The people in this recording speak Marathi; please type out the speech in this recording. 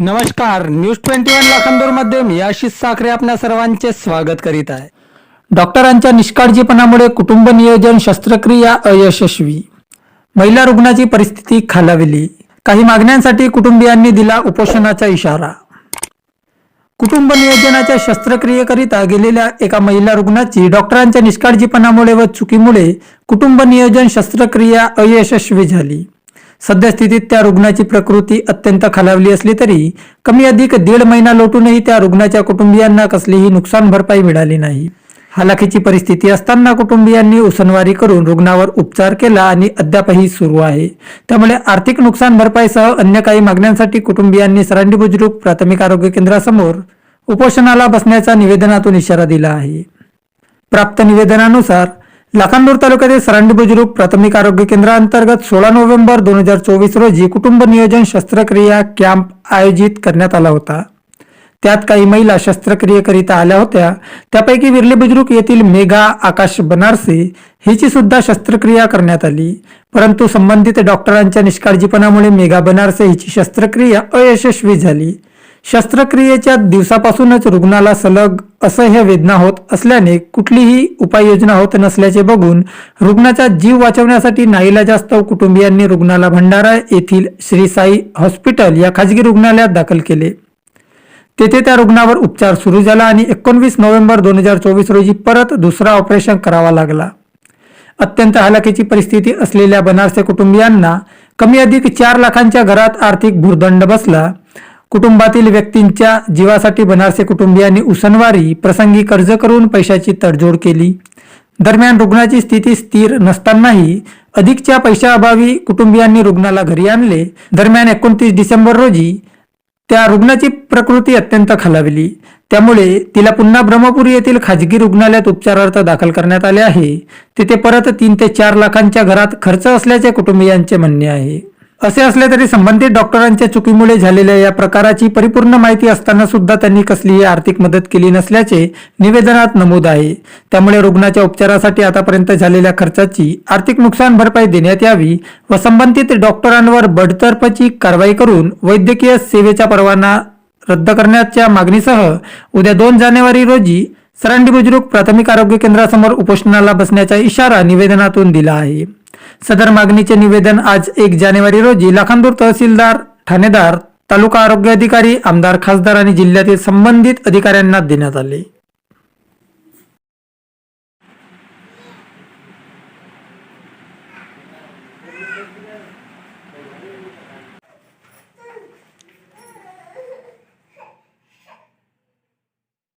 नमस्कार न्यूज ट्वेंटी वन लाखांदूरमध्ये मी आशिष साखरे आपल्या सर्वांचे स्वागत करीत आहे. डॉक्टरांच्या निष्काळजीपणामुळे कुटुंब नियोजन शस्त्रक्रिया अयशस्वी. महिला रुग्णाची परिस्थिती खालावली. काही मागण्यांसाठी कुटुंबियांनी दिला उपोषणाचा इशारा. कुटुंब नियोजनाच्या शस्त्रक्रियेकरिता गेलेल्या एका महिला रुग्णाची डॉक्टरांच्या निष्काळजीपणामुळे व चुकीमुळे कुटुंब नियोजन शस्त्रक्रिया अयशस्वी झाली. सद्यस्थितीत त्या रुग्णाची प्रकृती अत्यंत खालावली असली तरी कमी अधिक दीड महिना लोटूनही त्या रुग्णाच्या कुटुंबियांना कसलीही नुकसान भरपाई मिळाली नाही. हालाखीची परिस्थिती असताना कुटुंबियांनी उसनवारी करून रुग्णावर उपचार केला आणि अद्यापही सुरू आहे. त्यामुळे आर्थिक नुकसान भरपाईसह अन्य काही मागण्यांसाठी कुटुंबियांनी सरांडी बुजुर्ग प्राथमिक आरोग्य केंद्रासमोर उपोषणाला बसण्याचा निवेदनातून इशारा दिला आहे. प्राप्त निवेदनानुसार लाखांदूर तालुक्यातील सरांडी बुजुर्ग प्राथमिक आरोग्य केंद्राअंतर्गत सोळा नोव्हेंबर दोन हजार चोवीस रोजी कुटुंब नियोजन शस्त्रक्रिया कॅम्प आयोजित करण्यात आला होता. त्यात काही महिला शस्त्रक्रियेकरिता आल्या होत्या. त्यापैकी विर्ले बुजुर्ग येथील मेघा आकाश बनारसे हिची सुद्धा शस्त्रक्रिया करण्यात आली. परंतु संबंधित डॉक्टरांच्या निष्काळजीपणामुळे मेघा बनारसे हिची शस्त्रक्रिया अयशस्वी झाली. शस्त्रक्रियेच्या दिवसापासूनच रुग्णाला सलग असह्य वेदना होत असल्याने कुठलीही उपाययोजना होत नसल्याचे बघून रुग्णाचा जीव वाचवण्यासाठी नाईलाजास्तव कुटुंबियांनी रुग्णाला भंडारा येथील श्री साई हॉस्पिटल या खाजगी रुग्णालयात दाखल केले. तेथे त्या रुग्णावर उपचार सुरू झाला आणि एकोणवीस नोव्हेंबर दोन हजार चोवीस रोजी परत दुसरा ऑपरेशन करावा लागला. अत्यंत हलाखीची परिस्थिती असलेल्या बनारसे कुटुंबियांना कमी अधिक चार लाखांच्या घरात आर्थिक भूर्दंड बसला. कुटुंबातील व्यक्तींच्या जीवासाठी बनारसे कुटुंबियांनी उसनवारी प्रसंगी कर्ज करून पैशाची तडजोड केली. दरम्यान रुग्णाची स्थिती स्थिर नसतानाही अधिकच्या पैशाअभावी कुटुंबियांनी रुग्णाला घरी आणले. दरम्यान एकोणतीस डिसेंबर रोजी त्या रुग्णाची प्रकृती अत्यंत खालावली. त्यामुळे तिला पुन्हा ब्रह्मपुरी येथील खाजगी रुग्णालयात उपचारार्थ दाखल करण्यात आले आहे. तिथे परत तीन ते चार लाखांच्या घरात खर्च असल्याचे कुटुंबियांचे म्हणणे आहे. असे असले तरी संबंधित डॉक्टरांच्या चुकीमुळे झालेल्या या प्रकाराची परिपूर्ण माहिती असताना सुद्धा त्यांनी कसलीही आर्थिक मदत केली नसल्याचे निवेदनात नमूद आहे. त्यामुळे रुग्णाच्या उपचारासाठी आतापर्यंत झालेल्या खर्चाची आर्थिक नुकसान भरपाई देण्यात यावी व संबंधित डॉक्टरांवर बडतर्फची कारवाई करून वैद्यकीय सेवेचा परवाना रद्द करण्याच्या मागणीसह उद्या दोन जानेवारी रोजी सरांडी बुजुर्ग प्राथमिक आरोग्य केंद्रासमोर उपोषणाला बसण्याचा इशारा निवेदनातून दिला आहे. सदर मागणीचे निवेदन आज एक जानेवारी रोजी लाखांदूर तहसीलदार ठाणेदार तालुका आरोग्य अधिकारी आमदार खासदार आणि जिल्ह्यातील संबंधित अधिकाऱ्यांना देण्यात आले.